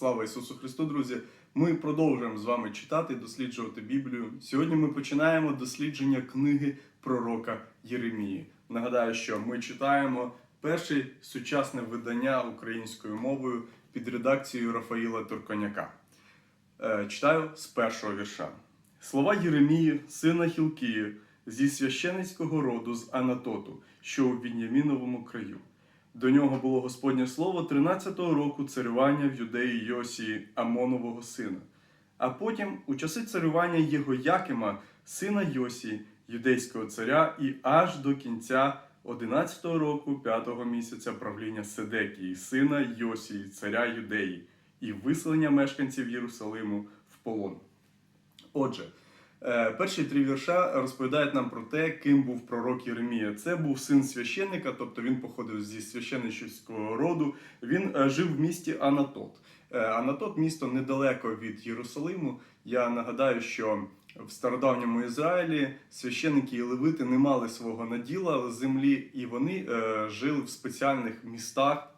Слава Ісусу Христу, друзі! Ми продовжуємо з вами читати, досліджувати Біблію. Сьогодні ми починаємо дослідження книги пророка Єремії. Нагадаю, що ми читаємо перше сучасне видання українською мовою під редакцією Рафаїла Турконяка. Е, Читаю з першого вірша. Слова Єремії, сина Хілкії, зі священицького роду з Анатоту, що у Він'яміновому краю. До нього було Господнє слово 13-го року царювання в юдеї Йосії Амонового сина. А потім, у часи царювання його Якима, сина Йосії, юдейського царя, і аж до кінця 11-го року 5-го місяця правління Седекії, сина Йосії, царя Юдеї, і виселення мешканців Єрусалиму в полон. Отже, перші три вірша розповідають нам про те, ким був пророк Єремія. Це був син священника, тобто він походив зі священничського роду. Він е, жив в місті Анатот. Е, Анатот місто недалеко від Єрусалиму. Я нагадаю, що в стародавньому Ізраїлі священники і левити не мали свого наділа землі, і вони е, жили в спеціальних містах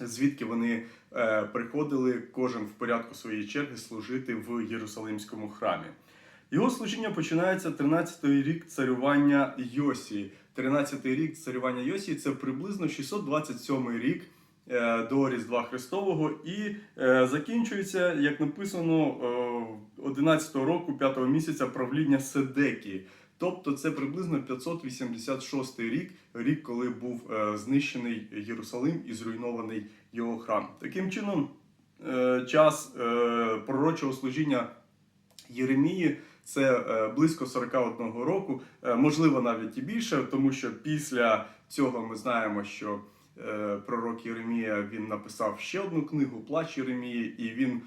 звідки вони е, приходили кожен в порядку своєї черги служити в Єрусалимському храмі. Його служіння починається 13-й рік царювання Йосії. 13-й рік царювання Йосії це приблизно 627 рік е, до Різдва Христового і е, закінчується, як написано, е, 11-го року 5-го місяця правління Седекії. Тобто це приблизно 586 рік, рік, коли був е, знищений Єрусалим і зруйнований його храм. Таким чином, е, час е, пророчого служіння Єремії це е, близько 41 року, е, можливо, навіть і більше, тому що після цього ми знаємо, що е, пророк Єремія він написав ще одну книгу Плач Єремії, і він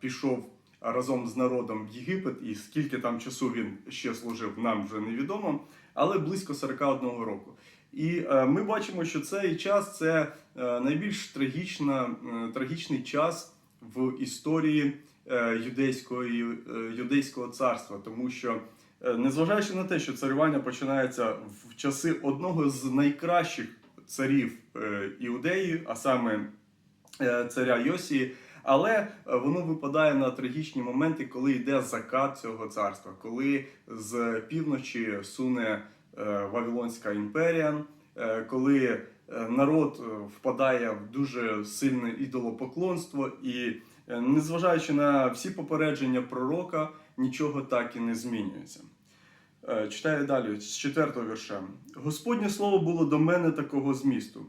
пішов разом з народом в Єгипет, і скільки там часу він ще служив, нам вже невідомо, але близько 41 року. І ми бачимо, що цей час це найбільш трагічна, трагічний час в історії е, юдейської, е, юдейського царства, тому що, е, незважаючи на те, що царювання починається в часи одного з найкращих царів Іудеї, а саме царя Йосії, але воно випадає на трагічні моменти, коли йде закат цього царства, коли з півночі суне Вавилонська імперія, коли народ впадає в дуже сильне ідолопоклонство, і незважаючи на всі попередження пророка, нічого так і не змінюється. Е, Читаю далі з четвертого вірша. Господнє слово було до мене такого змісту.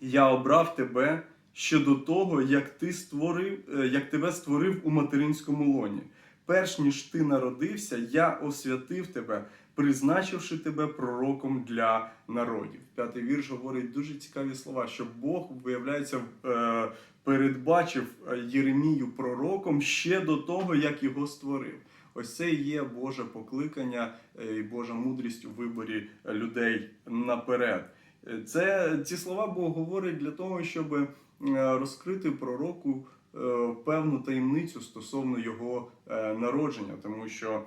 Я обрав тебе ще до того, як ти створив, е, як тебе створив у материнському лоні. Перш ніж ти народився, я освятив тебе, призначивши тебе пророком для народів. П'ятий вірш говорить дуже цікаві слова, що Бог, виявляється, е, передбачив е, Єремію пророком ще до того, як його створив. Ось це є Боже покликання е, і Божа мудрість у виборі людей наперед. Це ці слова Бог говорить для того, щоб розкрити пророку певну таємницю стосовно його народження, тому що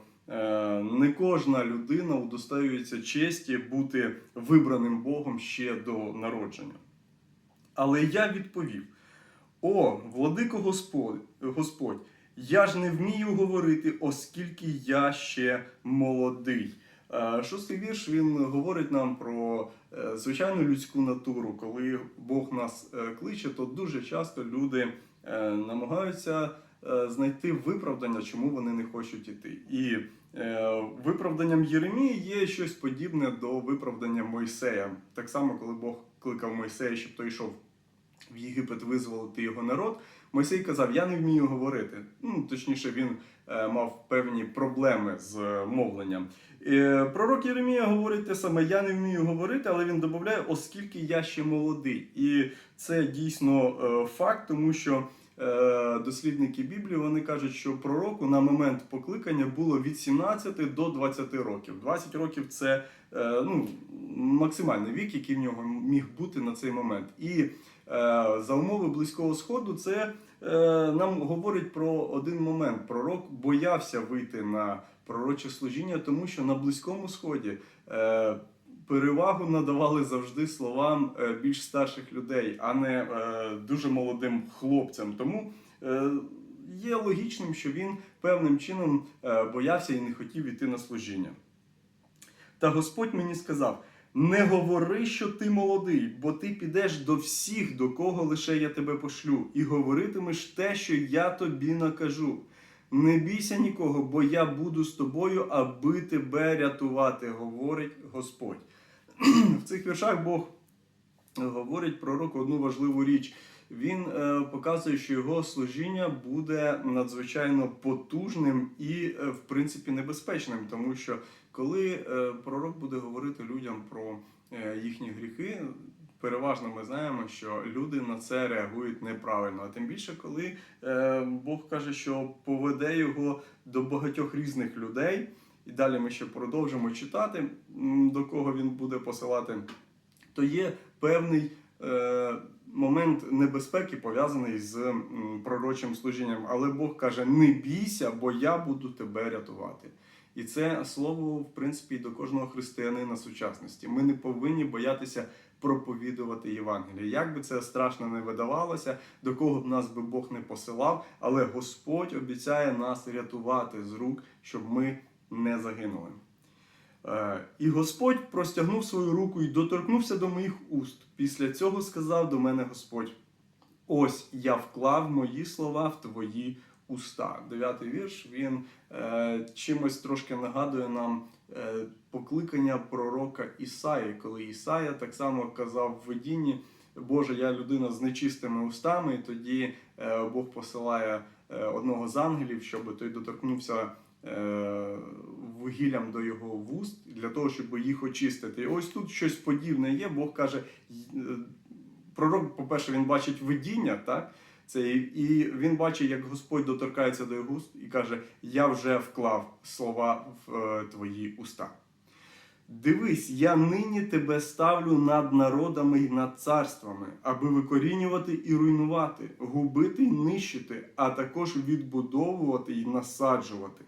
не кожна людина удостаюється честі бути вибраним Богом ще до народження. Але я відповів: О, владико Господь, Господь, я ж не вмію говорити, оскільки я ще молодий. Е, Шостий вірш він говорить нам про е, звичайну людську натуру. Коли Бог нас е, кличе, то дуже часто люди е, намагаються е, знайти виправдання, чому вони не хочуть іти. І е, виправданням Єремії є щось подібне до виправдання Мойсея. Так само, коли Бог кликав Мойсея, щоб той йшов в Єгипет визволити його народ. Мойсей казав: Я не вмію говорити. Ну, точніше, він е, мав певні проблеми з е, мовленням. Е, пророк Єремія говорить те саме: Я не вмію говорити, але він додає, оскільки я ще молодий. І це дійсно е, факт, тому що. Е, Дослідники Біблії вони кажуть, що пророку на момент покликання було від 17 до 20 років. 20 років це е, ну, максимальний вік, який в нього міг бути на цей момент. І Е, за умови близького сходу, це нам говорить про один момент. Пророк боявся вийти на пророче служіння, тому що на близькому сході перевагу надавали завжди словам е, більш старших людей, а не е, дуже молодим хлопцям. Тому е, є логічним, що він певним чином боявся і не хотів іти на служіння. Та Господь мені сказав: не говори, що ти молодий, бо ти підеш до всіх, до кого лише я тебе пошлю, і говоритимеш те, що я тобі накажу. Не бійся нікого, бо я буду з тобою, аби тебе рятувати, говорить Господь. В цих віршах Бог говорить пророку одну важливу річ. Він е, показує, що його служіння буде надзвичайно потужним і, е, в принципі, небезпечним, тому що коли е, пророк буде говорити людям про е, їхні гріхи, переважно ми знаємо, що люди на це реагують неправильно. А тим більше, коли е, Бог каже, що поведе його до багатьох різних людей, і далі ми ще продовжимо читати, до кого він буде посилати, то є певний. Е, Момент небезпеки пов'язаний з пророчим служінням, але Бог каже: не бійся, бо я буду тебе рятувати. І це слово, в принципі, до кожного християнина сучасності. Ми не повинні боятися проповідувати Євангеліє. Як би це страшно не видавалося, до кого б нас би Бог не посилав, але Господь обіцяє нас рятувати з рук, щоб ми не загинули. Е, І Господь простягнув свою руку і доторкнувся до моїх уст. Після цього сказав до мене Господь: Ось я вклав мої слова в твої уста. Дев'ятий вірш він е, чимось трошки нагадує нам е, покликання пророка Ісаї, коли Ісая так само казав в видінні. Боже, я людина з нечистими устами, і тоді е, Бог посилає е, одного з ангелів, щоб той доторкнувся вугіллям до його вуст для того, щоб їх очистити. І ось тут щось подібне є. Бог каже, е, пророк, по-перше, він бачить видіння, так? Це, і він бачить, як Господь доторкається до його уст і каже: Я вже вклав слова в е, твої уста. Дивись, я нині тебе ставлю над народами і над царствами, аби викорінювати і руйнувати, губити і нищити, а також відбудовувати і насаджувати.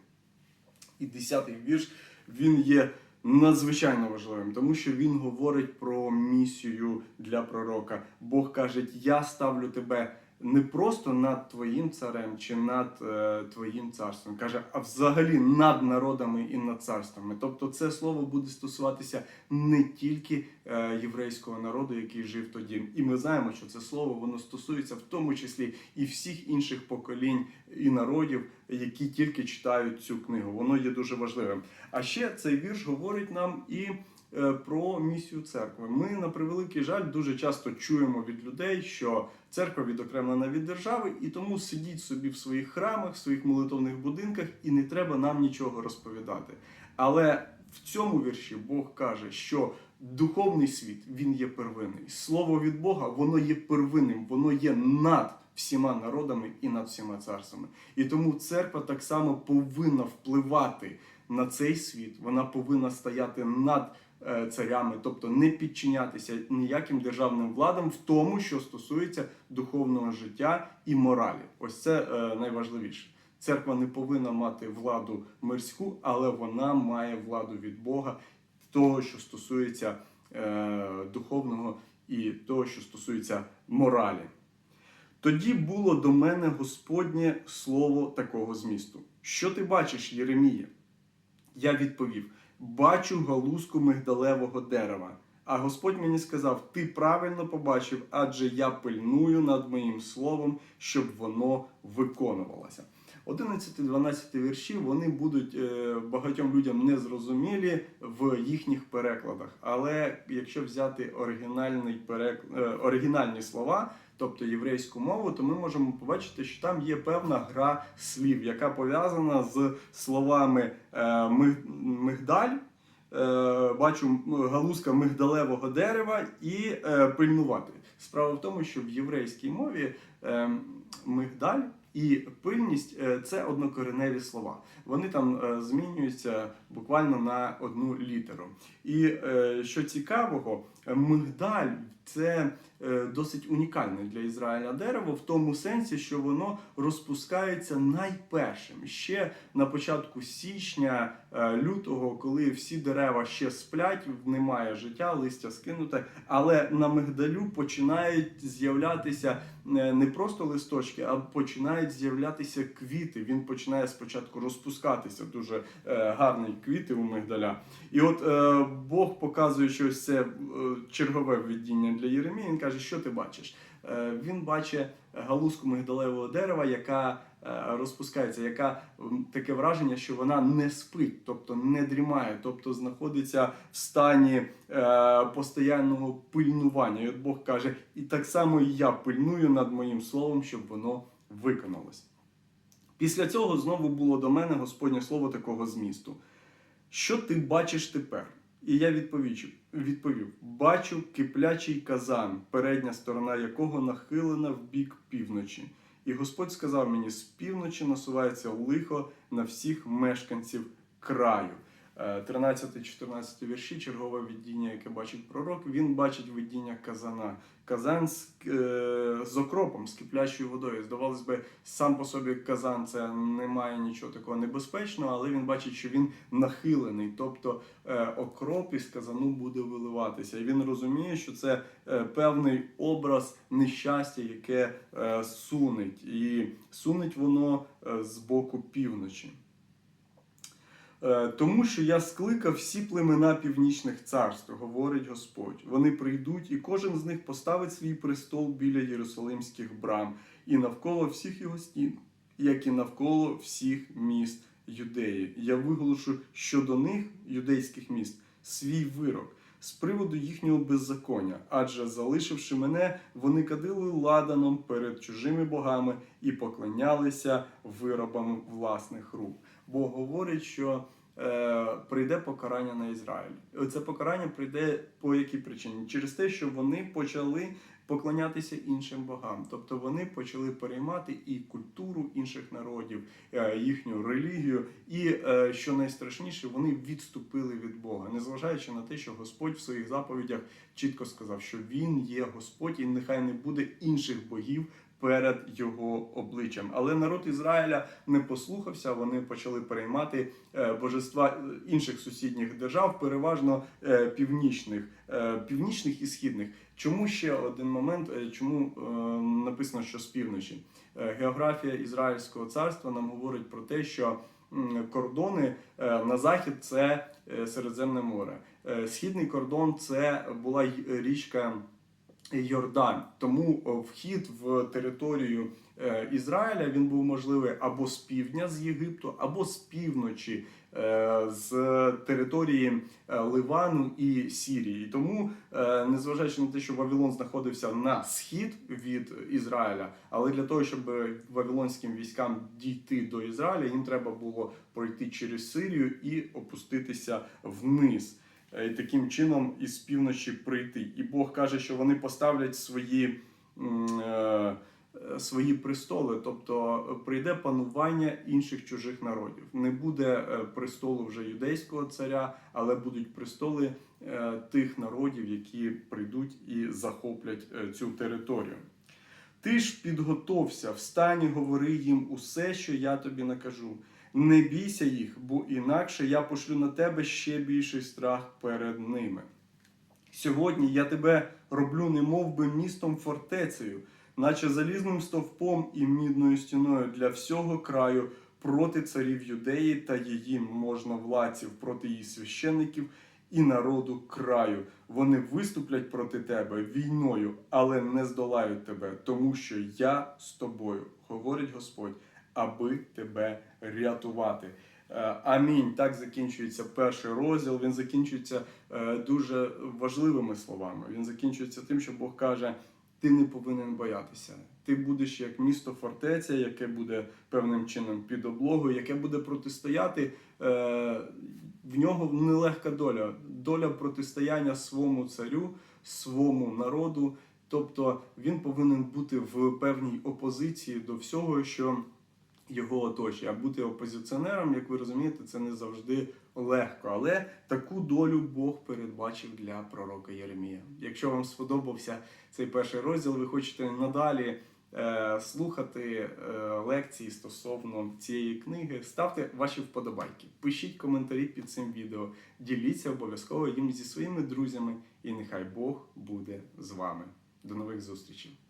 І десятий вірш він є надзвичайно важливим, тому що він говорить про місію для пророка. Бог каже: Я ставлю тебе не просто над твоїм царем чи над е, твоїм царством. Каже, а взагалі над народами і над царствами. Тобто, це слово буде стосуватися не тільки е, єврейського народу, який жив тоді. І ми знаємо, що це слово воно стосується в тому числі і всіх інших поколінь і народів, які тільки читають цю книгу. Воно є дуже важливим. А ще цей вірш говорить нам і про місію церкви. Ми на превеликий жаль дуже часто чуємо від людей, що церква відокремлена від держави, і тому сидіть собі в своїх храмах, в своїх молитовних будинках, і не треба нам нічого розповідати. Але в цьому вірші Бог каже, що духовний світ він є первинний. Слово від Бога воно є первинним, воно є над всіма народами і над всіма царствами. І тому церква так само повинна впливати на цей світ. Вона повинна стояти над е, царями, тобто не підчинятися ніяким державним владам в тому, що стосується духовного життя і моралі. Ось це е, найважливіше. Церква не повинна мати владу мирську, але вона має владу від Бога, того, що стосується е, духовного і того, що стосується моралі. Тоді було до мене Господнє слово такого змісту. Що ти бачиш, Єремія? Я відповів: бачу галузку мигдалевого дерева. А Господь мені сказав: Ти правильно побачив, адже я пильную над моїм словом, щоб воно виконувалося. 11-12 вірші вони будуть е, багатьом людям незрозумілі в їхніх перекладах. Але якщо взяти оригінальний перек... е, оригінальні слова, тобто єврейську мову, то ми можемо побачити, що там є певна гра слів, яка пов'язана з словами е, мигдаль. е, Бачу галузка мигдалевого дерева і е, пильнувати. Справа в тому, що в єврейській мові мигдаль і пильність це однокореневі слова. Вони там змінюються буквально на одну літеру. І що цікавого, мигдаль це е, досить унікальне для Ізраїля дерево в тому сенсі, що воно розпускається найпершим. Ще на початку січня е, лютого, коли всі дерева ще сплять, немає життя, листя скинуте, але на мигдалю починають з'являтися е, не просто листочки, а починають з'являтися квіти. Він починає спочатку розпускатися. Дуже гарні квіти у мигдаля. І от Бог показує, що це чергове видіння для Єремії. Він каже, що ти бачиш? Е, він бачить галузку мигдалевого дерева, яка е, розпускається, яка таке враження, що вона не спить, тобто не дрімає, тобто знаходиться в стані е, постоянного пильнування. І от Бог каже, і так само і я пильную над моїм словом, щоб воно виконалось. Після цього знову було до мене Господнє слово такого змісту. Що ти бачиш тепер? І я відповів, відповів: бачу киплячий казан, передня сторона якого нахилена в бік півночі. І Господь сказав мені: з півночі насувається лихо на всіх мешканців краю. Е, 13-14 вірші, чергове видіння, яке бачить пророк, він бачить видіння казана. Казан з, е, з окропом, з киплячою водою. Здавалось би, сам по собі казан це не має нічого такого небезпечного, але він бачить, що він нахилений, тобто е, окроп із казану буде виливатися. І він розуміє, що це е, певний образ нещастя, яке е, сунить, і сунить воно е, з боку півночі. Е, Тому що я скликав всі племена північних царств, говорить Господь. Вони прийдуть, і кожен з них поставить свій престол біля Єрусалимських брам і навколо всіх його стін, як і навколо всіх міст Юдеї. Я виголошу щодо них, юдейських міст, свій вирок з приводу їхнього беззаконня, адже залишивши мене, вони кадили ладаном перед чужими богами і поклонялися виробам власних рук. Бог говорить, що е, прийде покарання на Ізраїль. Це покарання прийде по якій причині? Через те, що вони почали поклонятися іншим богам, тобто вони почали переймати і культуру інших народів, е, їхню релігію, і е, що найстрашніше, вони відступили від Бога, незважаючи на те, що Господь в своїх заповідях чітко сказав, що Він є Господь, і нехай не буде інших богів перед його обличчям. Але народ Ізраїля не послухався. Вони почали переймати е, божества інших сусідніх держав, переважно північних, північних і східних. Чому ще один момент? е, Чому е, написано, що з півночі? Е, Географія Ізраїльського царства нам говорить про те, що кордони е, на захід це Середземне море. Східний кордон це була річка. Йордан. Тому вхід в територію Ізраїля він був можливий або з півдня з Єгипту, або з півночі з території е, Ливану і Сірії. І Тому, е, незважаючи на те, що Вавилон знаходився на схід від Ізраїля, але для того, щоб вавилонським військам дійти до Ізраїля, їм треба було пройти через Сирію і опуститися вниз. Е, і таким чином із півночі прийти. І Бог каже, що вони поставлять свої, е, е, свої престоли, тобто прийде панування інших чужих народів. Не буде е, престолу вже юдейського царя, але будуть престоли е, тих народів, які прийдуть і захоплять е, цю територію. Ти ж підготовся, встань і говори їм усе, що я тобі накажу. Не бійся їх, бо інакше я пошлю на тебе ще більший страх перед ними. Сьогодні я тебе роблю немов би містом фортецею, наче залізним стовпом і мідною стіною для всього краю проти царів юдеї та її можновладців, проти її священників і народу краю. Вони виступлять проти тебе війною, але не здолають тебе, тому що я з тобою, говорить Господь, аби тебе рятувати. Е, Амінь. Так закінчується перший розділ. Він закінчується е, дуже важливими словами. Він закінчується тим, що Бог каже: ти не повинен боятися. Ти будеш як місто фортеця, яке буде певним чином під облогою, яке буде протистояти. Е, в нього нелегка доля, доля протистояння своєму царю, своєму народу. Тобто він повинен бути в певній опозиції до всього, що його оточує. А бути опозиціонером, як ви розумієте, це не завжди легко. Але таку долю Бог передбачив для пророка Єремія. Якщо вам сподобався цей перший розділ, ви хочете надалі е, слухати е, лекції стосовно цієї книги, ставте ваші вподобайки, пишіть коментарі під цим відео, діліться обов'язково їм зі своїми друзями, і нехай Бог буде з вами. До нових зустрічей!